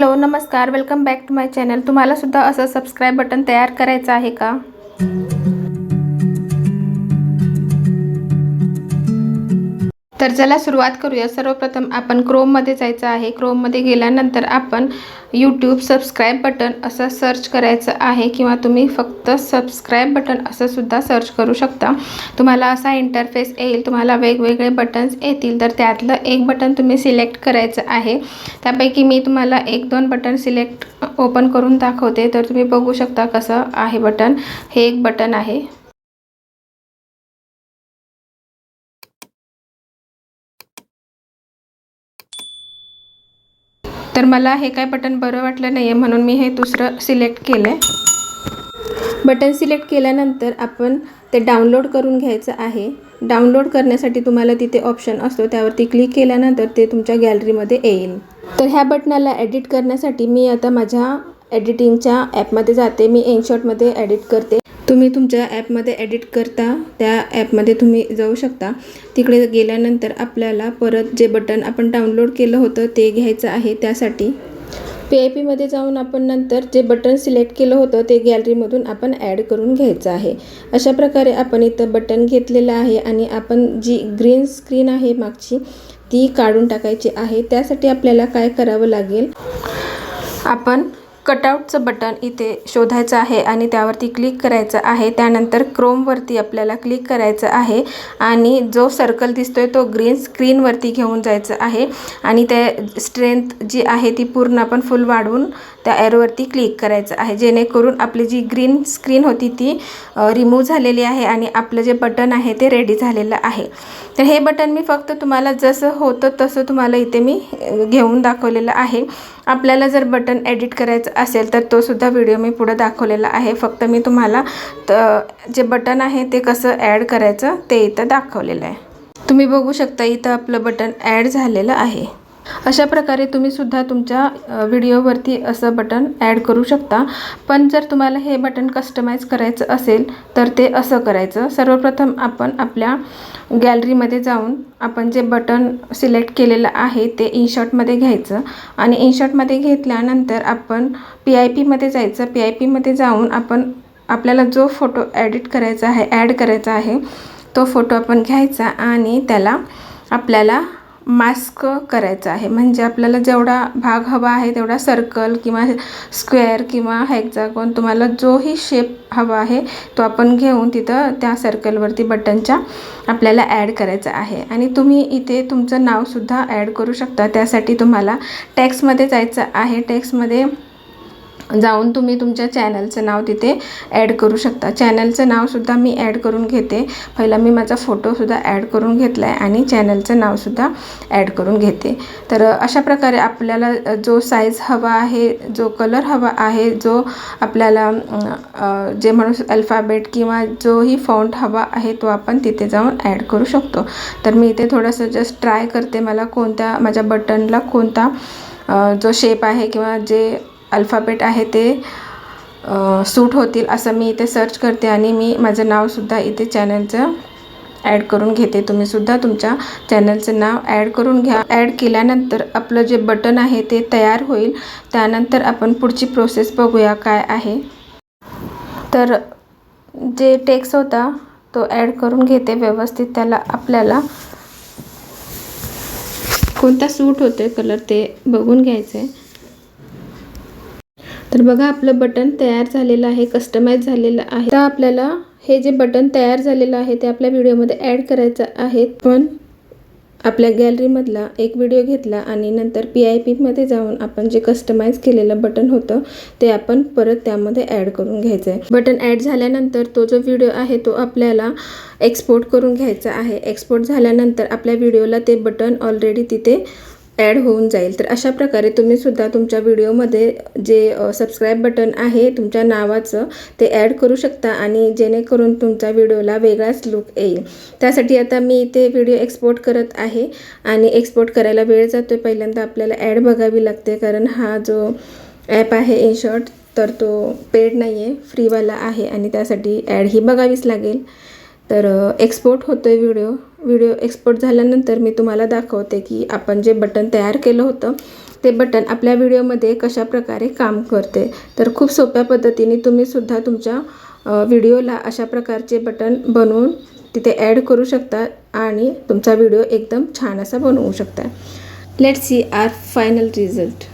Hello नमस्कार. Welcome back to my channel तुम्हाला सुद्धा असं सबस्क्राईब बटन तयार करायचं आहे का? तर चला सुरुवात करूया. सर्वप्रथम आपण क्रोममध्ये जायचं आहे. क्रोममध्ये गेल्यानंतर आपण यूट्यूब सबस्क्राईब बटन असं सर्च करायचं आहे किंवा तुम्ही फक्त सबस्क्राईब बटन असं सुद्धा सर्च करू शकता. तुम्हाला असा इंटरफेस येईल. तुम्हाला वेगवेगळे बटन्स येतील. तर त्यातलं एक बटन तुम्ही सिलेक्ट करायचं आहे. त्यापैकी मी तुम्हाला एक दोन बटन सिलेक्ट ओपन करून दाखवते. तर तुम्ही बघू शकता कसं आहे बटन हे एक बटन आहे. तर मला हे काय बटन बरं वाटलं नाही आहे म्हणून मी हे दुसरं सिलेक्ट केलं आहे बटन सिलेक्ट केल्यानंतर आपण ते डाउनलोड करून घ्यायचं आहे. डाउनलोड करण्यासाठी तुम्हाला तिथे ऑप्शन असतो त्यावरती क्लिक केल्यानंतर ते तुमच्या गॅलरीमध्ये येईल. तर ह्या बटनाला एडिट करण्यासाठी मी आता माझ्या एडिटिंगच्या ॲपमध्ये जाते. मी एनशॉटमध्ये एडिट करते. तुम्ही तुमच्या ॲपमध्ये एडिट करता त्या ॲपमध्ये तुम्ही जाऊ शकता. तिकडे गेल्यानंतर आपल्याला परत जे बटन आपण डाउनलोड केलं होतं ते घ्यायचं आहे त्यासाठी. पी आय पीमध्ये जाऊन आपण नंतर जे बटन सिलेक्ट केलं होतं ते गॅलरीमधून आपण ॲड करून घ्यायचं आहे. अशा प्रकारे आपण इथं बटन घेतलेलं आहे आणि आपण जी ग्रीन स्क्रीन आहे मागची ती काढून टाकायची आहे. त्यासाठी आपल्याला काय करावं लागेल? आपण कटआउटचं बटन इथे शोधायचं आहे आणि त्यावरती क्लिक करायचं आहे. त्यानंतर क्रोमवरती आपल्याला क्लिक करायचं आहे आणि जो सर्कल दिसतो आहे तो ग्रीन स्क्रीनवरती घेऊन जायचं आहे आणि ते स्ट्रेंथ जी आहे ती पूर्ण आपण फुल वाढवून त्या ॲरोवरती क्लिक करायचं आहे. जेणेकरून आपली जी ग्रीन स्क्रीन होती ती रिमूव्ह झालेली आहे आणि आपलं जे बटन आहे ते रेडी झालेलं आहे. तर हे बटन मी फक्त तुम्हाला जसं होतं तसं तुम्हाला इथे मी घेऊन दाखवलेलं आहे. आपल्याला जर बटन एडिट करायचं असेल तर तो सुद्धा व्हिडिओ मी पुढं दाखवलेला आहे. फक्त मी तुम्हाला त जे बटन आहे ते कसं ॲड करायचं ते इथं दाखवलेलं आहे. तुम्ही बघू शकता इथं आपलं बटन ॲड झालेलं आहे. अशा प्रकारे तुम्ही सुद्धा तुमच्या व्हिडिओवरती असं बटन ॲड करू शकता. पण जर तुम्हाला हे बटन कस्टमाइज करायचं असेल तर ते असं करायचं. सर्वप्रथम आपण आपल्या गॅलरीमध्ये जाऊन आपण जे बटन सिलेक्ट केलेलं आहे ते इनशॉटमध्ये घ्यायचं. आणि इनशॉटमध्ये घेतल्यानंतर आपण पी आय पीमध्ये जायचं. पी आय पीमध्ये जाऊन आपण आपल्याला जो फोटो एडिट करायचा आहे ॲड करायचा आहे तो फोटो आपण घ्यायचा आणि त्याला आपल्याला मास्क करायचा आहे. म्हणजे आपल्याला जेवढा भाग हवा आहे तेवढा सर्कल किंवा स्क्वेअर किंवा हेक्झागॉन तुम्हाला जोही शेप हवा आहे तो आपण घेऊन तिथं त्या सर्कलवरती बटनच्या आपल्याला ॲड करायचा आहे. आणि तुम्ही इथे तुमचं नावसुद्धा ॲड करू शकता. त्यासाठी तुम्हाला टॅक्समध्ये जायचं आहे. टॅक्समध्ये जाऊन तुम्ही तुमच्या चॅनलचं नाव तिथे ॲड करू शकता. चॅनलचं नावसुद्धा मी ॲड करून घेते. पहिला मी माझा फोटोसुद्धा ॲड करून घेतला आहे आणि चॅनलचं नावसुद्धा ॲड करून घेते. तर अशा प्रकारे आपल्याला जो साईज हवा आहे जो कलर हवा आहे जो आपल्याला जे म्हणू अल्फाबेट किंवा जोही फॉन्ट हवा आहे तो आपण तिथे जाऊन ॲड करू शकतो. तर मी इथे थोडंसं जस्ट ट्राय करते मला कोणत्या माझ्या बटनला कोणता जो शेप आहे किंवा जे अल्फाबेट आहे ते सूट होतील असं मी इथे सर्च करते आणि मी माझं नावसुद्धा इथे चॅनलचं ॲड करून घेते. तुम्हीसुद्धा तुमच्या चॅनलचं नाव ॲड करून घ्या. ॲड केल्यानंतर आपलं जे बटन आहे ते तयार होईल. त्यानंतर आपण पुढची प्रोसेस बघूया काय आहे. तर जे टेक्स होता तो ॲड करून घेते व्यवस्थित. त्याला आपल्याला कोणता सूट होतो आहे कलर ते बघून घ्यायचं आहे तर बघा आपलं बटन तयार झालेलं आहे कस्टमाइज झालेलं आहे. तर आपल्याला हे जे बटन तयार झालेलं आहे ते आपल्या व्हिडिओमध्ये ॲड करायचं आहे. पण आपल्या गॅलरीमधला एक व्हिडिओ घेतला आणि नंतर पी आय पीमध्ये जाऊन आपण जे कस्टमाइज केलेलं बटन होतं ते आपण परत त्यामध्ये ॲड करून घ्यायचं आहे बटन ॲड झाल्यानंतर तो जो व्हिडिओ आहे तो आपल्याला एक्सपोर्ट करून घ्यायचा आहे. एक्सपोर्ट झाल्यानंतर आपल्या व्हिडिओला ते बटन ऑलरेडी तिथे ॲड होऊन जाईल. तर अशा प्रकारे तुम्हीसुद्धा तुमच्या व्हिडिओमध्ये जे सबस्क्राईब बटन आहे तुमच्या नावाचं ते ॲड करू शकता आणि जेणेकरून तुमच्या व्हिडिओला वेगळाच लुक येईल. त्यासाठी आता मी इथे व्हिडिओ एक्सपोर्ट करत आहे आणि एक्सपोर्ट करायला वेळ जातो आहे पहिल्यांदा आपल्याला ॲड बघावी लागते कारण हा जो ॲप आहे इन शॉर्ट तर तो पेड नाही आहे फ्रीवाला आहे आणि त्यासाठी ॲड ही बघावीच लागेल. तर एक्सपोर्ट होतो आहे व्हिडिओ. व्हिडिओ एक्सपोर्ट झाल्यानंतर मी तुम्हाला दाखवते की आपण जे बटन तयार केलं होतं ते बटन आपल्या व्हिडिओमध्ये कशा प्रकारे काम करते. तर खूप सोप्या पद्धतीने तुम्हीसुद्धा तुमच्या व्हिडिओला अशा प्रकारचे बटन बनवून तिथे ॲड करू शकता आणि तुमचा व्हिडिओ एकदम छान असा बनवू शकता. Let see our final result